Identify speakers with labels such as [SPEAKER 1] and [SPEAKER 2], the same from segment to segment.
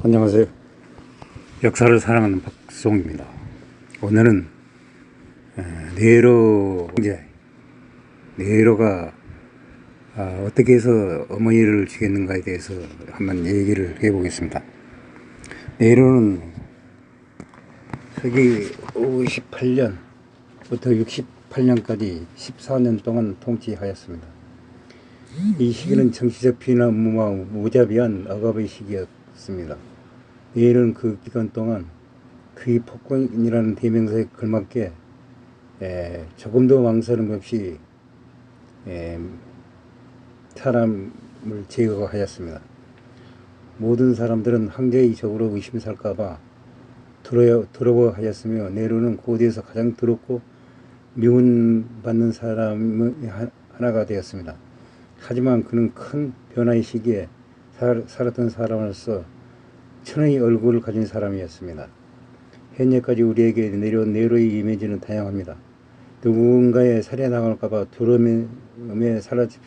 [SPEAKER 1] 안녕하세요. 역사를 사랑하는 박송입니다. 오늘은 에, 네로 형제 네로가 아, 어떻게 해서 어머니를 죽였는가에 대해서 한번 얘기를 해보겠습니다. 네로는 서기 58년부터 68년까지 14년 동안 통치하였습니다. 이 시기는 정치적 비난 무마 무자비한 억압의 시기였습니다. 내일은 그 기간 동안 그의 폭군이라는 대명사에 걸맞게 에, 조금도 망설임 없이 에, 사람을 제거하였습니다. 모든 사람들은 황제의 적으로 의심살까봐 두려워, 두려워하였으며 네로는 고대에서 가장 더럽고 미움받는 사람 하나가 되었습니다. 하지만 그는 큰 변화의 시기에 살, 살았던 사람으로서 천의 얼굴을 가진 사람이었습니다. 현재까지 우리에게 내려온 네로의 이미지는 다양합니다. 누군가의 살해 나갈까봐 두려움에 사로잡,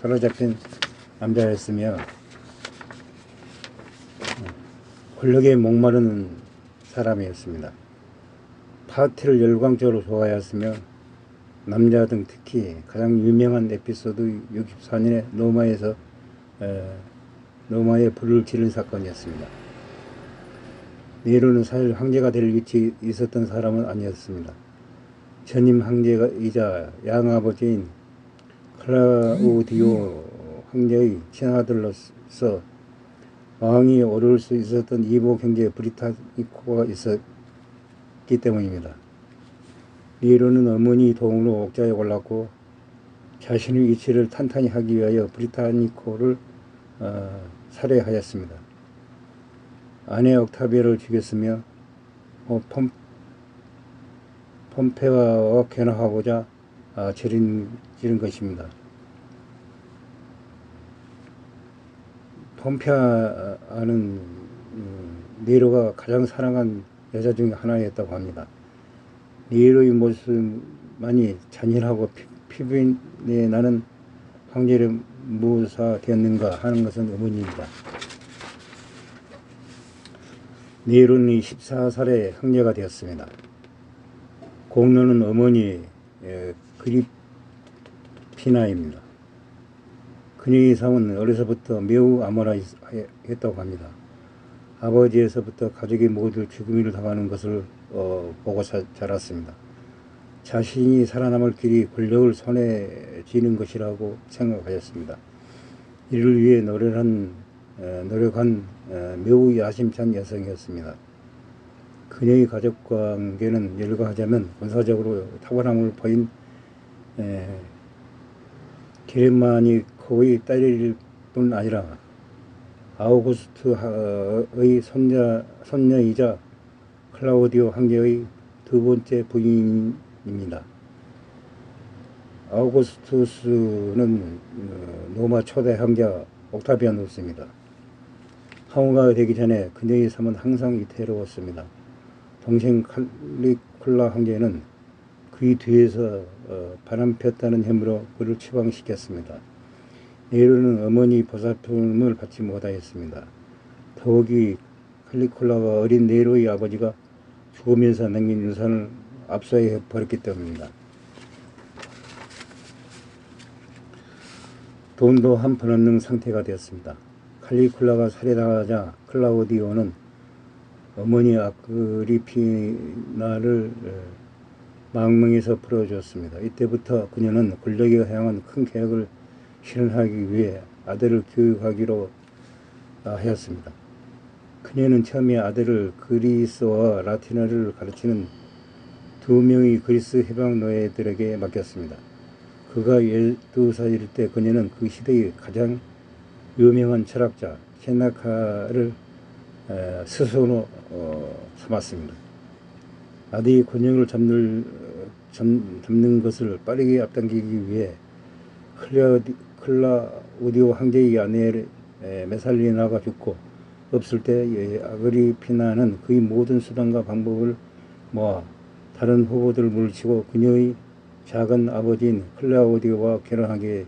[SPEAKER 1] 사로잡힌 남자였으며 권력에 목마르는 사람이었습니다. 파티를 열광적으로 좋아하였으며 남자 등 특히 가장 유명한 에피소드 64년에 로마에서 에, 로마에 불을 지른 사건이었습니다. 네로는 사실 황제가 될 위치에 있었던 사람은 아니었습니다. 전임 황제이자 양아버지인 클라우디오 황제의 친아들로서 왕이 오를 수 있었던 이복 형제 브리타니코가 있었기 때문입니다. 네로는 어머니 도움으로 옥자에 올랐고 자신의 위치를 탄탄히 하기 위하여 브리타니코를 어, 살해하였습니다. 아내 옥타비아를 죽였으며 어, 폼, 폼페와와 견화하고자 아, 지른, 지른 것입니다. 폼페아는 음, 네로가 가장 사랑한 여자 중에 하나였다고 합니다. 네로의 모습만이 잔인하고 피부에 나는 황제를 무사 되었는가 하는 것은 의문입니다. 네로는 14살에 황제가 되었습니다. 공로는 어머니 그리피나입니다. 그녀의 삶은 어려서부터 매우 암울했다고 합니다. 아버지에서부터 가족이 모두 죽음을 당하는 것을 어, 보고 자, 자랐습니다. 자신이 살아남을 길이 권력을 손에 쥐는 것이라고 생각하였습니다. 이를 위해 노력한, 에, 노력한 에, 매우 야심찬 여성이었습니다. 그녀의 가족 관계는 열거하자면 군사적으로 탁월함을 보인 게르마니코의 딸일 뿐 아니라 아우구스트의 손자, 손녀이자 클라우디오 황제의 두 번째 부인입니다. 아우구스투스는 어, 로마 초대 황제 옥타비아누스입니다. 황후가 되기 전에 그녀의 삶은 항상 위태로웠습니다. 동생 칼리콜라 황제는 그의 뒤에서 어, 바람 폈다는 혐의로 그를 추방시켰습니다. 네로는 어머니 보살핌을 받지 못하였습니다. 더욱이 칼리콜라가 어린 네로의 아버지가 죽으면서 남긴 유산을 압사해 버렸기 때문입니다. 돈도 한푼 없는 상태가 되었습니다. 칼리콜라가 살해당하자 클라우디오는 어머니 아그리피나를 망명에서 풀어주었습니다. 이때부터 그녀는 권력에 향한 큰 계획을 실현하기 위해 아들을 교육하기로 하였습니다. 그녀는 처음에 아들을 그리스와 라틴어를 가르치는 두 명의 그리스 해방 노예들에게 맡겼습니다. 그가 12살일 때 그녀는 그 시대의 가장 유명한 철학자 세나카를 스승으로 어, 삼았습니다. 아들이 권력을 잡는, 잡는 것을 빠르게 앞당기기 위해 클라우디오 황제의 아내 메살리나가 죽고 없을 때 아그리피나는 그의 모든 수단과 방법을 모아 다른 후보들을 물리치고 그녀의 작은 아버지인 클라우디오와 결혼하게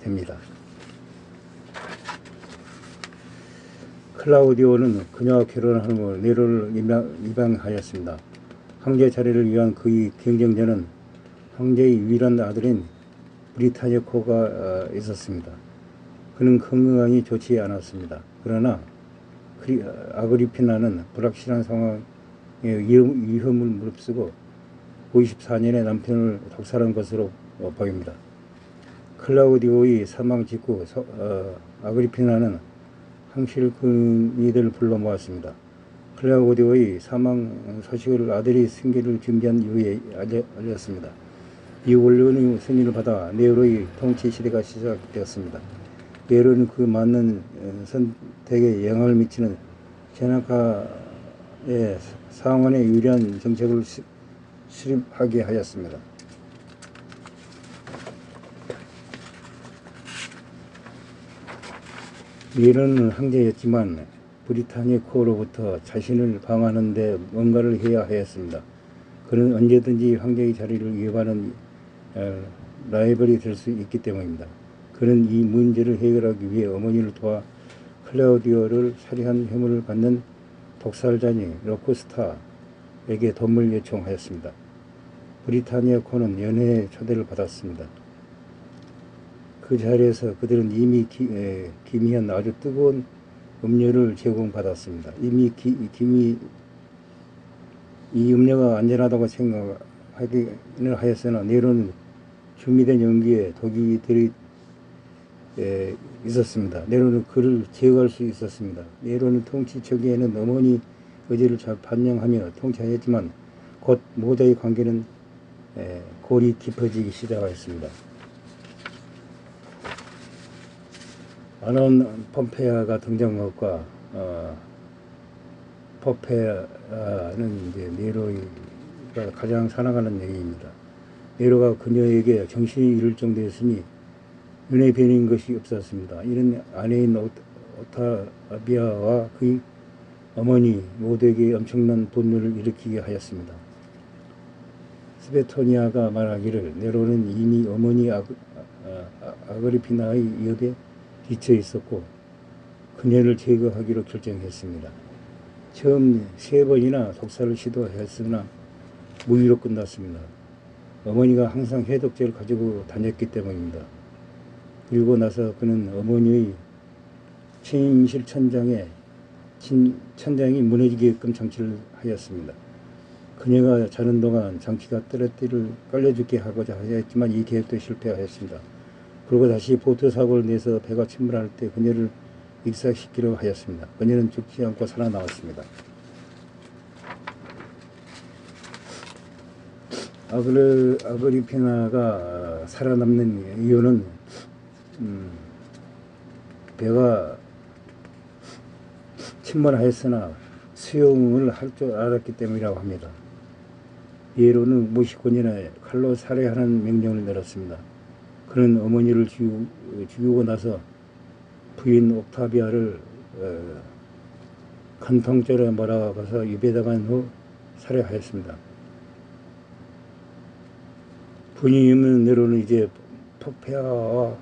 [SPEAKER 1] 됩니다. 클라우디오는 그녀와 결혼한 후 네로를 입양- 입양하였습니다. 황제 자리를 위한 그의 경쟁자는 황제의 유일한 아들인 브리타니코가 어, 있었습니다. 그는 건강이 좋지 않았습니다. 그러나 그리, 아그리피나는 불확실한 상황에 위험, 위험을 무릅쓰고 54년에 남편을 독살한 것으로 어, 보입니다. 클라우디오의 사망 직후 서- 어, 아그리피나는 황실근이들을 불러 모았습니다. 클라우디오의 사망 소식을 아들이 승계를 준비한 이후에 알렸습니다. 이 원론의 승인을 받아 네로의 통치 시대가 시작되었습니다. 네로는 그 맞는 어, 선택에 영향을 미치는 제나카의 상원에 유리한 정책을 시- 수립하게 하였습니다. 네로는 황제였지만 브리타니 코로부터 자신을 방하는 데 뭔가를 해야 하였습니다. 그는 언제든지 황제의 자리를 이어가는 어, 라이벌이 될 수 있기 때문입니다. 그는 이 문제를 해결하기 위해 어머니를 도와 클라우디오를 살해한 혐의를 받는 독살자니 로코스타에게 도움을 요청하였습니다. 브리타니아 코는 연회에 초대를 받았습니다. 그 자리에서 그들은 이미 기, 에, 기미한 아주 뜨거운 음료를 제공받았습니다. 이미 기, 기미 이 음료가 안전하다고 생각하기는 하였으나 네로는 준비된 용기에 독이 들이 에, 있었습니다. 네로는 그를 제어할 수 있었습니다. 네로는 통치 초기에는 어머니 의지를 잘 반영하며 통치하였지만 곧 모자의 관계는 에, 골이 깊어지기 시작하였습니다. 아론 폼페아가 등장한 것과 어, 포페아는 이제 네로가 가장 사랑하는 얘기입니다. 네로가 그녀에게 정신이 잃을 정도였으니 눈에 뵈는 것이 없었습니다. 이런 아내인 오- 오타비아와 그의 어머니 모두에게 엄청난 분노를 일으키게 하였습니다. 스베토니아가 말하기를 네로는 이미 어머니 아그, 아, 아, 아그리피나의 위협에 지쳐 있었고 그녀를 제거하기로 결정했습니다. 처음 세 번이나 독살을 시도했으나 무위로 끝났습니다. 어머니가 항상 해독제를 가지고 다녔기 때문입니다. 그리고 나서 그는 어머니의 침실 천장에 진, 천장이 무너지게끔 장치를 하였습니다. 그녀가 자는 동안 장치가 떨어뜨릴 깔려죽게 하고자 하였지만 이 계획도 실패하였습니다. 그리고 다시 보트 사고를 내서 배가 침몰할 때 그녀를 익사시키려 하였습니다. 그녀는 죽지 않고 살아나왔습니다. 아그르, 아그리피나가 살아남는 이유는 음, 배가 침몰하였으나 수영을 할 줄 알았기 때문이라고 합니다. 예로는 59년에 칼로 살해하는 명령을 내렸습니다. 그는 어머니를 죽이고, 나서 부인 옥타비아를 어, 간통죄로 몰아가서 유배당한 후 살해하였습니다. 분이 없는 내로는 이제 포페아와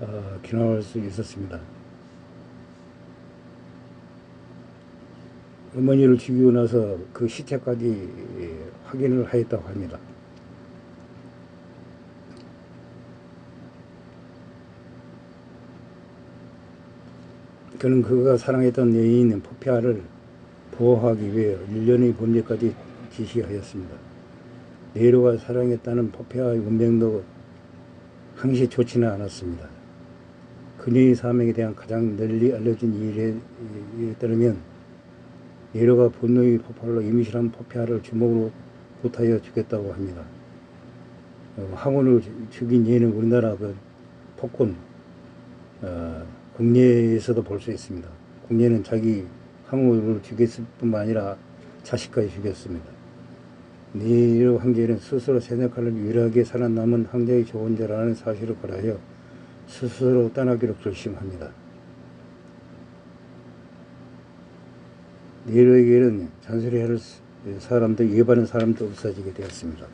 [SPEAKER 1] 어, 기나할 수 있었습니다. 어머니를 죽이고 나서 그 시체까지 예, 확인을 하였다고 합니다. 그는 그가 사랑했던 여인인 포피아를 보호하기 위해 일련의 범죄까지 지시하였습니다. 네로가 사랑했다는 포피아의 운명도 항시 좋지는 않았습니다. 그녀의 사명에 대한 가장 널리 알려진 일에, 따르면 네로가 분노의 폭발로 임실한 포피아를 주먹으로 구타하여 죽였다고 합니다. 어, 항원을 죽인 예는 우리나라 그 폭군 어, 국내에서도 볼 수 있습니다. 국내는 자기 항우를 죽였을 뿐만 아니라 자식까지 죽였습니다. 네로 황제는 스스로 세네카를 유일하게 살아남은 황제의 조언자라는 사실을 고려하여 스스로 떠나기로 결심합니다. 네로에게는 잔소리할 사람도 예반하는 사람도 없어지게 되었습니다.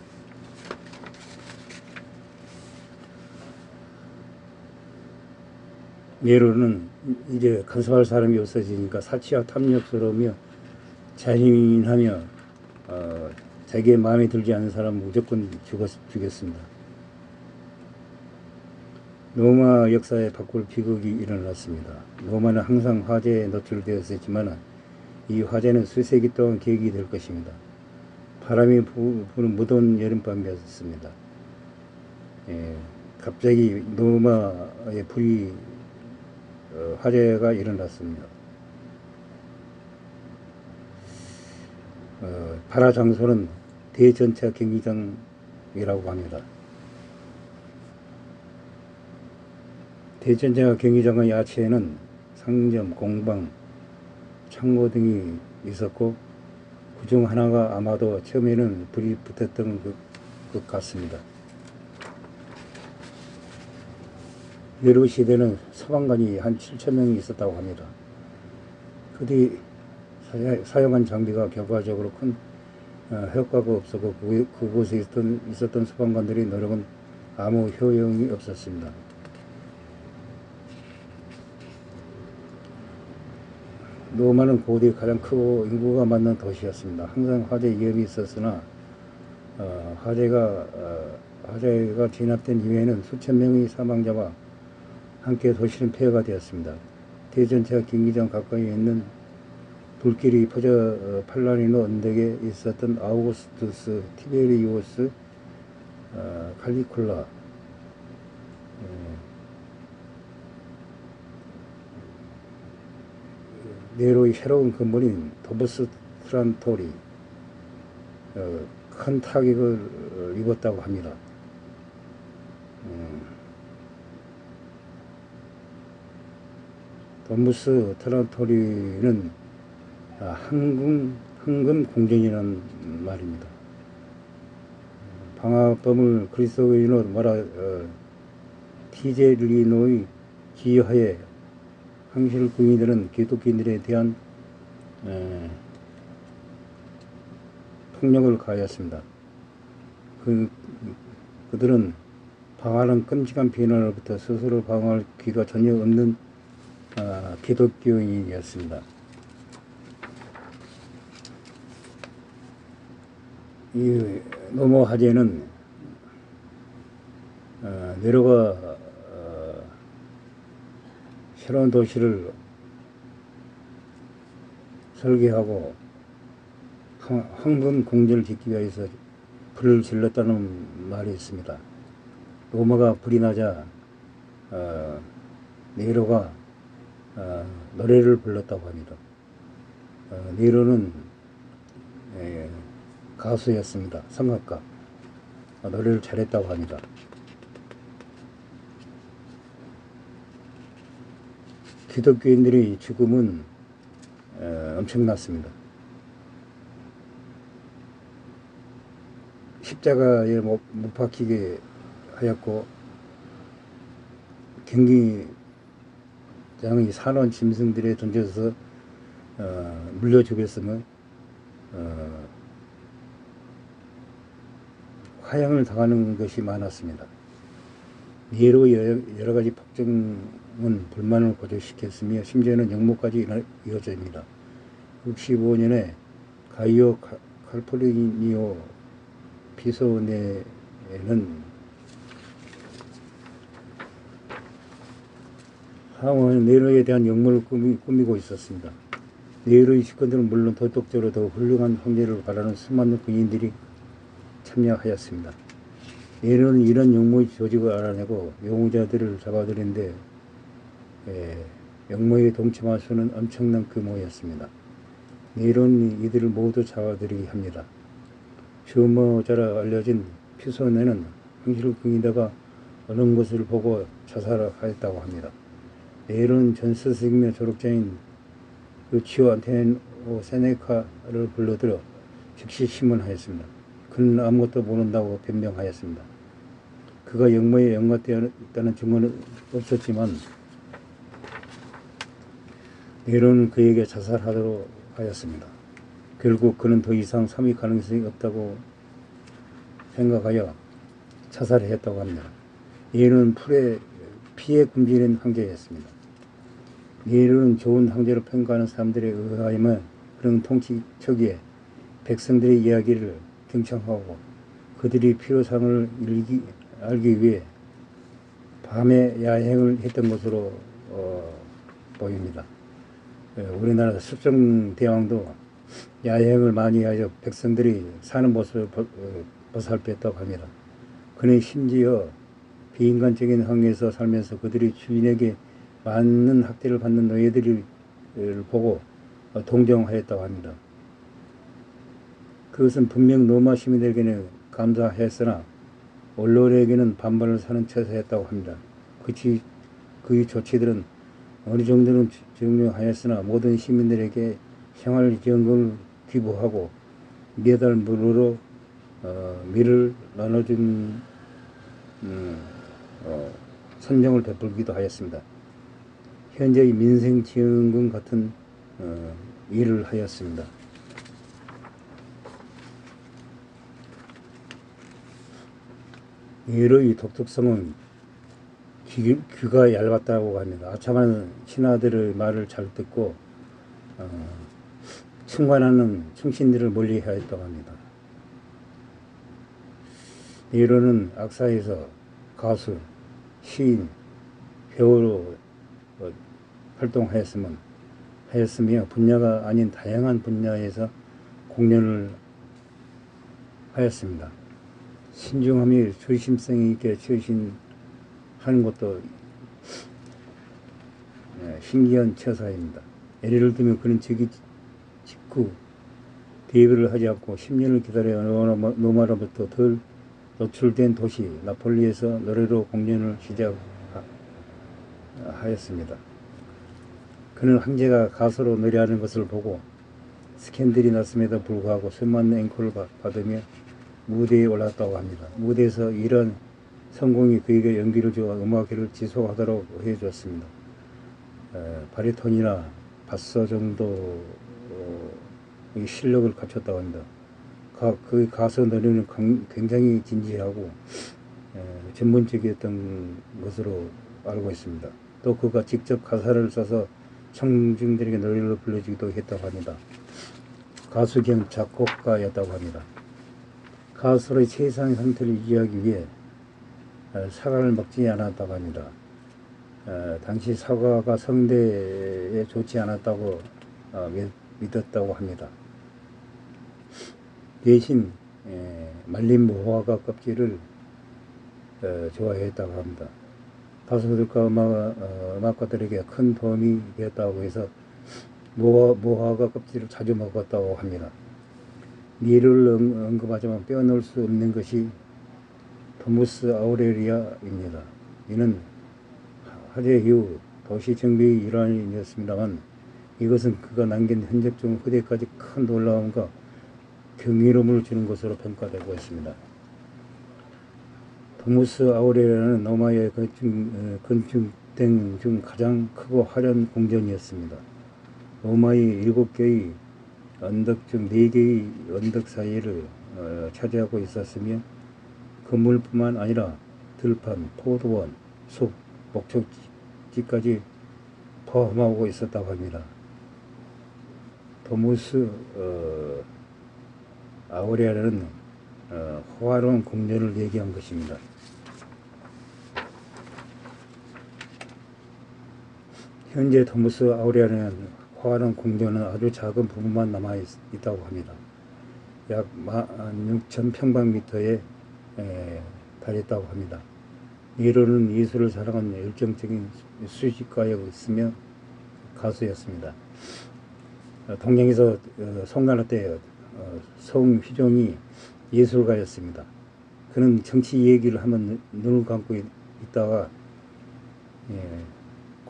[SPEAKER 1] 예로는 이제 간섭할 사람이 없어지니까 사치와 탐욕스러우며 잔인하며 어, 자기의 마음에 들지 않는 사람 무조건 죽었, 죽였습니다. 로마 역사에 바꿀 비극이 일어났습니다. 로마는 항상 화재에 노출되었었지만 이 화재는 수세기 동안 계획이 될 것입니다. 바람이 부, 부는 무더운 여름밤이었습니다. 예, 갑자기 로마의 불이 어, 화재가 일어났습니다. 어, 발화 장소는 대전차 경기장이라고 합니다. 대전차 경기장의 야채에는 상점, 공방, 창고 등이 있었고 그중 하나가 아마도 처음에는 불이 붙었던 것, 것 같습니다. 여러 시대는 소방관이 한 7천 명이 있었다고 합니다. 그뒤 사용한 장비가 결과적으로 큰 어, 효과가 없었고 그, 그곳에 있었던, 있었던 소방관들의 노력은 아무 효용이 없었습니다. 로마는 고대 가장 크고 인구가 많은 도시였습니다. 항상 화재 위험이 있었으나 어, 화재가 어, 화재가 진압된 이후에는 수천 명의 사망자와 함께 도시는 폐허가 되었습니다. 대전차 경기장 가까이 있는 불길이 퍼져 어, 팔라리노 언덕에 있었던 아우구스투스 티베리우스 어, 칼리콜라 어, 네로의 새로운 건물인 도버스 트란토리 어, 큰 타격을 입었다고 합니다. 음, 트란토리는 아, 황금, 황금 공전이라는 말입니다. 방화범을 그리스도인으로 말하 어, 티제리노의 기하에 항실 부인들은 기독교인들에 대한 에, 폭력을 가하였습니다. 그, 그들은 방황하는 끔찍한 비난으로부터 스스로 방어할 기가 전혀 없는 아, 기독교인이었습니다. 이 노모 화재는 어, 내로가 어, 새로운 도시를 설계하고 황- 황금 공전을 짓기 위해서 불을 질렀다는 말이 있습니다. 로마가 불이 나자 어, 네로가 어, 노래를 불렀다고 합니다. 어, 네로는 예, 가수였습니다. 성악가. 어, 노래를 잘했다고 합니다. 기독교인들의 죽음은 에, 엄청났습니다. 십자가에 못, 못 박히게 하였고 경기 장의 산원 짐승들에 던져서 어, 물려 죽였으면 어, 화양을 당하는 것이 많았습니다. 예로 여러, 가지 폭정은 불만을 고조시켰으며 심지어는 영모까지 이어집니다. 65년에 가이오 카- 칼포르니오 피소네는 상원 네로에 대한 역모를 꾸미, 꾸미 고 있었습니다. 네로의 식권들은 물론 도덕적으로 더 훌륭한 황제를 바라는 수많은 군인들이 참여하였습니다. 네로는 이런 역모의 조직을 알아내고 용의자들을 잡아들인데 예, 역모에 동참할 수는 엄청난 규모였습니다. 네로는 이들을 모두 잡아들이게 합니다. 주모자라 알려진 피소네는 황실 궁이다가 어느 것을 보고 자살하였다고 합니다. 네로는 전 스승이며 졸업자인 루치오 안테오 세네카를 불러들여 즉시 신문하였습니다. 그는 아무것도 모른다고 변명하였습니다. 그가 역모에 연관되어 있다는 증거는 없었지만 네로는 그에게 자살하도록 하였습니다. 결국 그는 더 이상 삼위 가능성이 없다고 생각하여 자살했다고 합니다. 얘는 풀에 피해 굶주린 황제였습니다. 네로는 좋은 황제로 평가하는 사람들에 의하면 그런 통치 초기에 백성들의 이야기를 경청하고 그들이 필요상을 일기, 알기 위해 밤에 야행을 했던 것으로 어, 보입니다. 예, 우리나라 습성 대왕도 야행을 많이 하여 백성들이 사는 모습을 보- 어, 보살폈다고 합니다. 그는 심지어 비인간적인 환경에서 살면서 그들이 주인에게 많은 학대를 받는 노예들을 보고 어, 동정하였다고 합니다. 그것은 분명 로마 시민들에게는 감사했으나 언론에게는 반발을 사는 처사였다고 합니다. 그치, 그 조치들은 어느 정도는 정리하였으나 모든 시민들에게 생활지원금을 기부하고 매달 무료로 어, 밀을 나눠준 음, 어, 선정을 베풀기도 하였습니다. 현재의 민생지원금 같은 어, 일을 하였습니다. 예로의 독특성은 귀, 귀가 얇았다고 합니다. 아참한 신하들의 말을 잘 듣고 어, 충관하는 충신들을 멀리하였다고 합니다. 예로는 악사에서 가수, 시인, 배우로 어, 활동하였으면 하였으며 분야가 아닌 다양한 분야에서 공연을 하였습니다. 신중함이 조심성 있게 처신하는 것도 예, 신기한 처사입니다. 예를 들면 그는 즉위 직후 데뷔를 하지 않고 10년을 기다려 로마로부터 덜 노출된 도시 나폴리에서 노래로 공연을 시작 하였습니다. 그는 황제가 가수로 노래하는 것을 보고 스캔들이 났음에도 불구하고 수많은 앵콜을 받- 받으며 무대에 올랐다고 합니다. 무대에서 이런 성공이 그에게 연기를 주어 음악회를 지속하도록 해주었습니다. 에, 바리톤이나 바서 정도 어, 이 실력을 갖췄다고 합니다. 가, 그 가수 노래는 강- 굉장히 진지하고 에, 전문적이었던 것으로 알고 있습니다. 또 그가 직접 가사를 써서 청중들에게 노래를 불러주기도 했다고 합니다. 가수 겸 작곡가였다고 합니다. 가수로의 최상의 상태를 유지하기 위해 어, 사과를 먹지 않았다고 합니다. 어, 당시 사과가 성대에 좋지 않았다고 어, 믿- 믿었다고 합니다. 대신 에, 말린 무화과 껍질을 어, 좋아했다고 합니다. 가수들과 음악, 어, 음악가들에게 큰 도움이 되었다고 해서 무화, 무화과 껍질을 자주 먹었다고 합니다. 니를 응- 언급하지만 빼어놓을 수 없는 것이 토무스 아우레리아입니다. 이는 화재 이후 도시 정비의 일환이었습니다만 이것은 그가 남긴 흔적 중 후대까지 큰 놀라움과 경이로움을 주는 것으로 평가되고 있습니다. 토무스 아우레리아는 로마의 건축, 어, 건축된 중 가장 크고 화려한 궁전이었습니다. 로마의 일곱 개의 언덕 중 네 개의 언덕 사이를 어, 차지하고 있었으며 건물뿐만 아니라 들판, 포도원, 숲, 목적지까지 포함하고 있었다고 합니다. 도무스 어, 아우레아는 어, 호화로운 공연을 얘기한 것입니다. 현재 토무스 아우레아는 화하는 공전은 아주 작은 부분만 남아 있, 있다고 합니다. 약 16,000평방미터에 달했다고 합니다. 이로는 예술을 사랑하는 열정적인 수집가였으며 가수였습니다. 어, 동양에서 어, 송나라 때 어, 송휘종이 예술가였습니다. 그는 정치 얘기를 하면 눈- 눈을 감고 있- 있다가 예,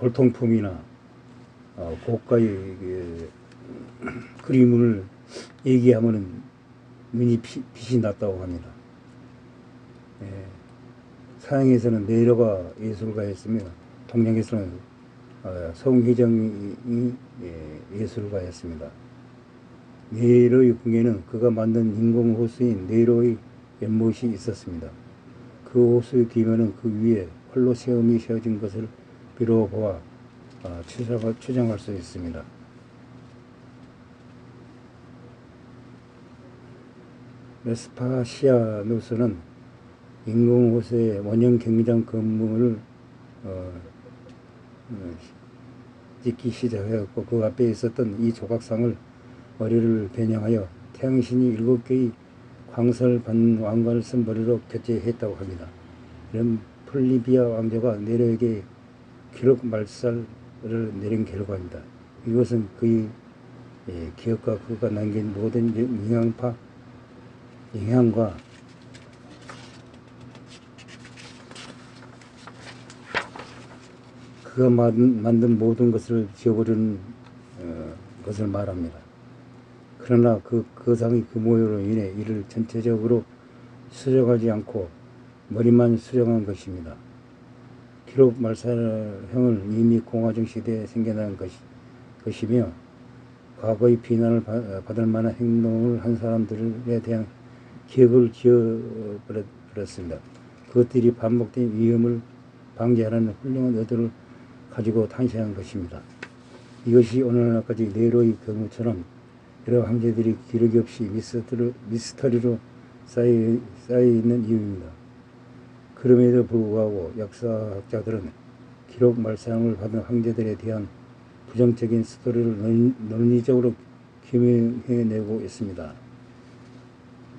[SPEAKER 1] 골통품이나 어, 고가의 그, 그림을 얘기하면은 눈이 피, 빛이 났다고 합니다. 예, 서양에서는 네로가 예술가였으며 동양에서는 어, 송희정이 예, 예술가였습니다. 네로의 궁에는 그가 만든 인공 호수인 네로의 연못이 있었습니다. 그 호수의 뒤면은 그 위에 콜로세움이 세워진 것을 비로보아 어, 추정할, 수 있습니다. 메스파시아누스는 인공호수의 원형 경기장 건물을 어, 어, 짓기 시작하였고 그 앞에 있었던 이 조각상을 머리를 변형하여 태양신이 일곱 개의 광설 반 왕관을 쓴 머리로 교체했다고 합니다. 이런 플리비아 왕조가 네로에게 기록 말살을 내린 결과입니다. 이것은 그의 예, 기억과 그가 남긴 모든 영향파, 영향과 그가 만- 만든 모든 것을 지워버리는 어, 것을 말합니다. 그러나 그 거상의 그 모여로 인해 이를 전체적으로 수정하지 않고 머리만 수정한 것입니다. 기록 말살형은 이미 공화정 시대에 생겨난 것이, 것이며 과거의 비난을 받- 받을 만한 행동을 한 사람들에 대한 기억을 지어버렸습니다. 그것들이 반복된 위험을 방지하라는 훌륭한 의도를 가지고 탄생한 것입니다. 이것이 오늘날까지 네로의 경우처럼 여러 황제들이 기록이 없이 미스터리로 쌓여, 쌓여 있는 이유입니다. 그럼에도 불구하고 역사학자들은 기록 말상을 받은 황제들에 대한 부정적인 스토리를 논- 논리적으로 규명해내고 있습니다.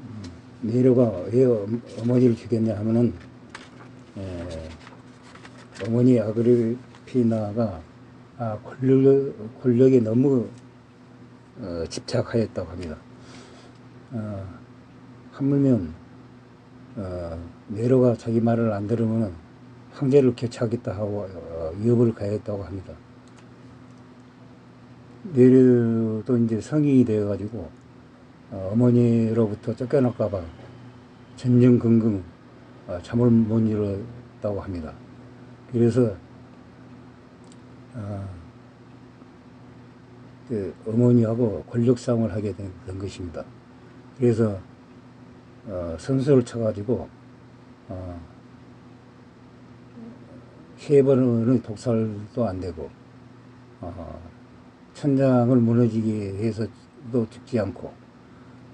[SPEAKER 1] 음, 네로가 왜 엄- 어머니를 죽였냐 하면은 에, 어머니 아그리피나가 아, 권력, 권력 에 너무 어, 집착하였다고 합니다. 어, 하물며 어, 네로가 자기 말을 안 들으면 황제를 교체하겠다 하고 어, 위협을 가했다고 합니다. 네로도 이제 성인이 되어가지고 어, 어머니로부터 쫓겨날까봐 전전긍긍 어, 잠을 못 이뤘다고 합니다. 그래서 어, 그 어머니하고 권력 싸움을 하게 된, 된 것입니다. 그래서 어, 선수를 쳐가지고 어, 세 번의 독살도 안 되고 어, 천장을 무너지게 해서도 죽지 않고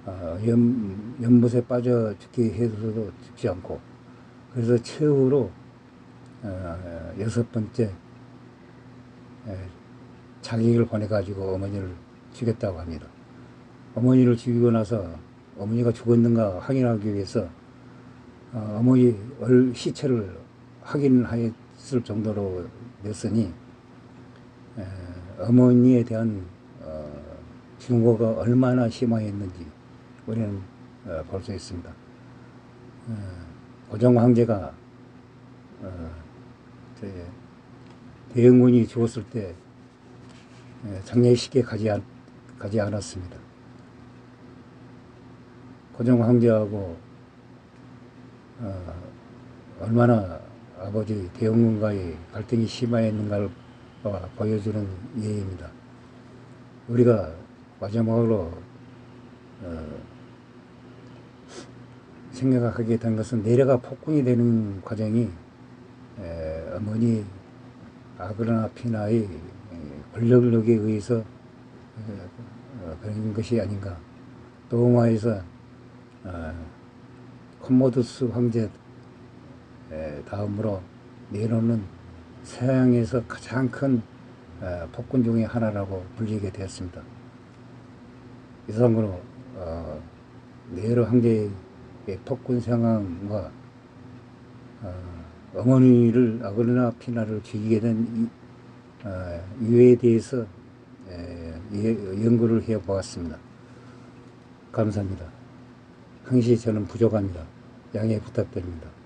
[SPEAKER 1] 어, 연, 연못에 빠져 죽게 해서도 죽지 않고 그래서 최후로 어, 여섯 번째 에, 자기를 보내가지고 어머니를 죽였다고 합니다. 어머니를 죽이고 나서 어머니가 죽었는가 확인하기 위해서 어, 어머니 얼 시체를 확인했을 정도로 됐으니 에, 어머니에 대한 어, 증오가 얼마나 심화했는지 우리는 어, 볼수 있습니다. 어, 고종 황제가 어, 저, 대영군이 죽었을 때 에, 장례식에 가지, 않, 가지 않았습니다. 고종 황제하고 어, 얼마나 아버지 대영군과의 갈등이 심화했는가를 어, 보여주는 예입니다. 우리가 마지막으로 어, 생각하게 된 것은 내려가 폭군이 되는 과정이 에, 어머니 아그라나 피나의 에, 권력력에 의해서 에, 어, 그런 것이 아닌가. 또 로마에서 어, 콤모두스 황제 에, 다음으로 네로는 서양에서 가장 큰 어, 폭군 중의 하나라고 불리게 되었습니다. 이상으로 어, 네로 황제의 폭군 상황과 어, 어머니를 아그르나 피나를 죽이게 된 이, 어, 이유에 대해서 에, 예- 연구를 해보았습니다. 감사합니다. 항시 저는 부족합니다. 양해 부탁드립니다.